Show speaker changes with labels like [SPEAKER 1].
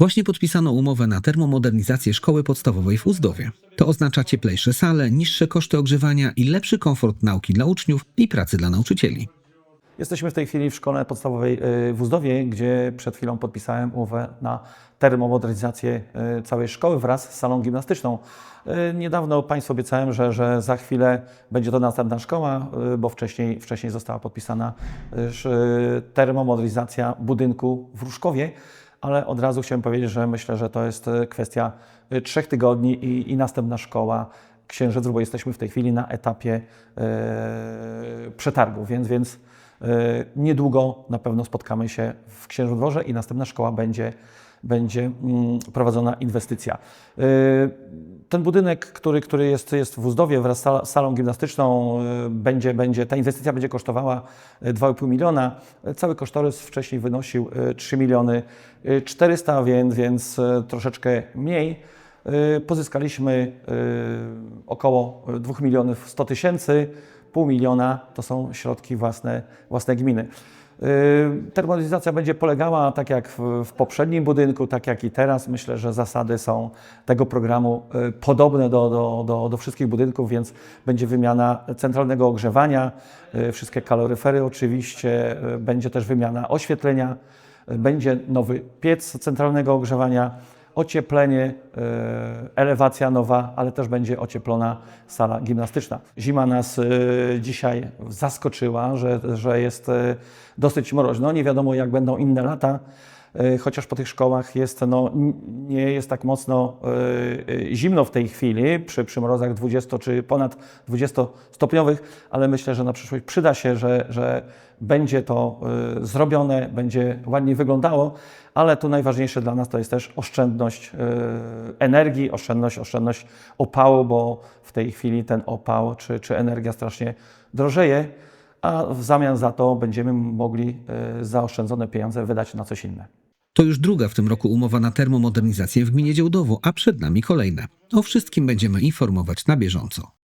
[SPEAKER 1] Właśnie podpisano umowę na termomodernizację szkoły podstawowej w Uzdowie. To oznacza cieplejsze sale, niższe koszty ogrzewania i lepszy komfort nauki dla uczniów i pracy dla nauczycieli.
[SPEAKER 2] Jesteśmy w tej chwili w szkole podstawowej y, w Uzdowie, gdzie przed chwilą podpisałem umowę na termomodernizację y, całej szkoły wraz z salą gimnastyczną. Y, Niedawno Państwu obiecałem, że, że za chwilę będzie to następna szkoła, bo wcześniej, wcześniej została podpisana termomodernizacja budynku w Różkowie, ale od razu chciałem powiedzieć, że myślę, że to jest y, kwestia y, trzech tygodni i, i następna szkoła Księżyc, bo jesteśmy w tej chwili na etapie e, przetargu, więc, więc e, niedługo na pewno spotkamy się w Księżycu Dworze i następna szkoła będzie, będzie mm, prowadzona inwestycja. E, ten budynek, który, który jest, jest w Uzdowie wraz z sal- salą gimnastyczną, e, będzie, będzie, ta inwestycja będzie kosztowała e, 2,5 miliona. E, Cały kosztorys wcześniej wynosił e, 3 miliony e, 400, więc, więc troszeczkę mniej. Y, Pozyskaliśmy y, około 2 milionów 100 tysięcy, pół miliona to są środki własne, własne gminy. Y, Termomodernizacja będzie polegała tak jak w, poprzednim budynku, tak jak i teraz. Myślę, że zasady są tego programu y, podobne do, do, do, do wszystkich budynków, więc będzie wymiana centralnego ogrzewania, y, wszystkie kaloryfery oczywiście, będzie też wymiana oświetlenia, będzie nowy piec centralnego ogrzewania ocieplenie, e, elewacja nowa, ale też będzie ocieplona sala gimnastyczna. Zima nas e, dzisiaj zaskoczyła, że, że jest e, dosyć mroźno. Nie wiadomo, jak będą inne lata, chociaż po tych szkołach jest, no, nie jest tak mocno e, e, zimno w tej chwili, przy, przy mrozach 20 czy ponad 20 stopniowych, ale myślę, że na przyszłość przyda się, że, że będzie to e, zrobione, będzie ładnie wyglądało, ale tu najważniejsze dla nas to jest też oszczędność e, energii, oszczędność, oszczędność opału, bo w tej chwili ten opał czy, czy energia strasznie drożeje, a w zamian za to będziemy mogli e, zaoszczędzone pieniądze wydać na coś innego.
[SPEAKER 1] To już druga w tym roku umowa na termomodernizację w gminie Działdowo, a przed nami kolejne. O wszystkim będziemy informować na bieżąco.